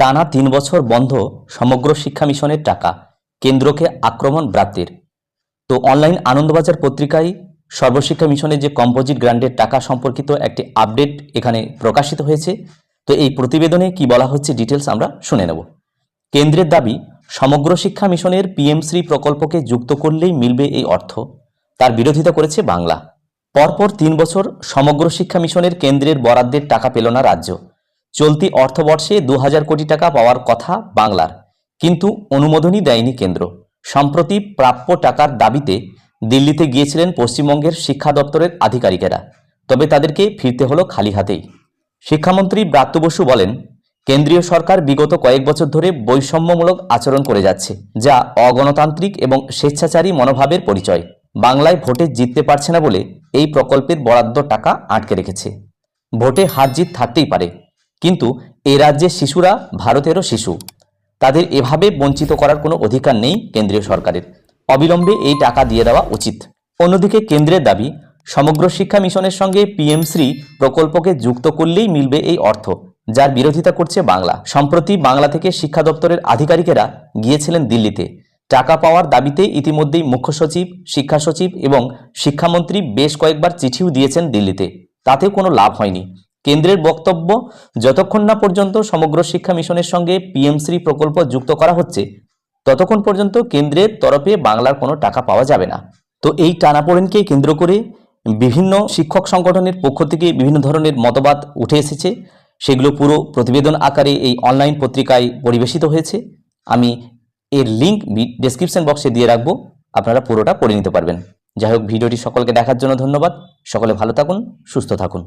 টানা তিন বছর বন্ধ সমগ্র শিক্ষা মিশনের টাকা কেন্দ্রকে আক্রমণ ব্রাতের তো অনলাইন আনন্দবাজার পত্রিকায় সর্বশিক্ষা মিশনের যে কম্পোজিট গ্রান্টের টাকা সম্পর্কিত একটি আপডেট এখানে প্রকাশিত হয়েছে, তো এই প্রতিবেদনে কি বলা হচ্ছে ডিটেলস আমরা শুনে নেব। কেন্দ্রের দাবি, সমগ্র শিক্ষা মিশনের পিএমশ্রী প্রকল্পকে যুক্ত করলেই মিলবে এই অর্থ, তার বিরোধিতা করেছে বাংলা। পরপর তিন বছর সমগ্র শিক্ষা মিশনের কেন্দ্রের বরাদ্দের টাকা পেল না রাজ্য। চলতি অর্থবর্ষে দু হাজার কোটি টাকা পাওয়ার কথা বাংলার। কিন্তু অনুমোদনই দেয়নি কেন্দ্র। সম্প্রতি প্রাপ্য টাকার দাবিতে দিল্লিতে গিয়েছিলেন পশ্চিমবঙ্গের শিক্ষা দপ্তরের আধিকারিকেরা। তবে তাদেরকে ফিরতে হলো খালি হাতেই। শিক্ষামন্ত্রী ব্রাত্য বসু বলেন, কেন্দ্রীয় সরকার বিগত কয়েক বছর ধরে বৈষম্যমূলক আচরণ করে যাচ্ছে, যা অগণতান্ত্রিক এবং স্বেচ্ছাচারী মনোভাবের পরিচয়। বাংলায় ভোটে জিততে পারছে না বলে এই প্রকল্পের বরাদ্দ টাকা আটকে রেখেছে। ভোটে হার জিত থাকতেই পারে। কিন্তু এ রাজ্যের শিশুরা ভারতেরও শিশু। তাদের এভাবে বঞ্চিত করার কোনো অধিকার নেই কেন্দ্রীয় সরকারের। অবিলম্বে এই টাকা দিয়ে দেওয়া উচিত। অন্যদিকে কেন্দ্রের দাবি, সমগ্র শিক্ষা মিশনের সঙ্গে পিএমশ্রী প্রকল্পকে যুক্ত করলেই মিলবে এই অর্থ, যার বিরোধিতা করছে বাংলা। সম্প্রতি বাংলা থেকে শিক্ষা দপ্তরের আধিকারিকেরা গিয়েছিলেন দিল্লিতে। টাকা পাওয়ার দাবিতে ইতিমধ্যেই মুখ্য সচিব, শিক্ষা সচিব এবং শিক্ষামন্ত্রী বেশ কয়েকবার চিঠিও দিয়েছেন দিল্লিতে। তাতেও কোনো লাভ হয়নি। কেন্দ্রের বক্তব্য, যতক্ষণ না পর্যন্ত সমগ্র শিক্ষা মিশনের সঙ্গে পিএমশ্রী প্রকল্প যুক্ত করা হচ্ছে, ততক্ষণ পর্যন্ত কেন্দ্রের তরফে বাংলার কোনো টাকা পাওয়া যাবে না। তো এই টানাপোড়েনকে কেন্দ্র করে বিভিন্ন শিক্ষক সংগঠনের পক্ষ থেকে বিভিন্ন ধরনের মতবাদ উঠে এসেছে। সেগুলো পুরো প্রতিবেদন আকারে এই অনলাইন পত্রিকায় পরিবেশিত হয়েছে। আমি এর লিঙ্ক ডেসক্রিপশন বক্সে দিয়ে রাখব, আপনারা পুরোটা পড়ে নিতে পারবেন। যাই হোক, ভিডিওটি সকলকে দেখার জন্য ধন্যবাদ। সকলে ভালো থাকুন, সুস্থ থাকুন।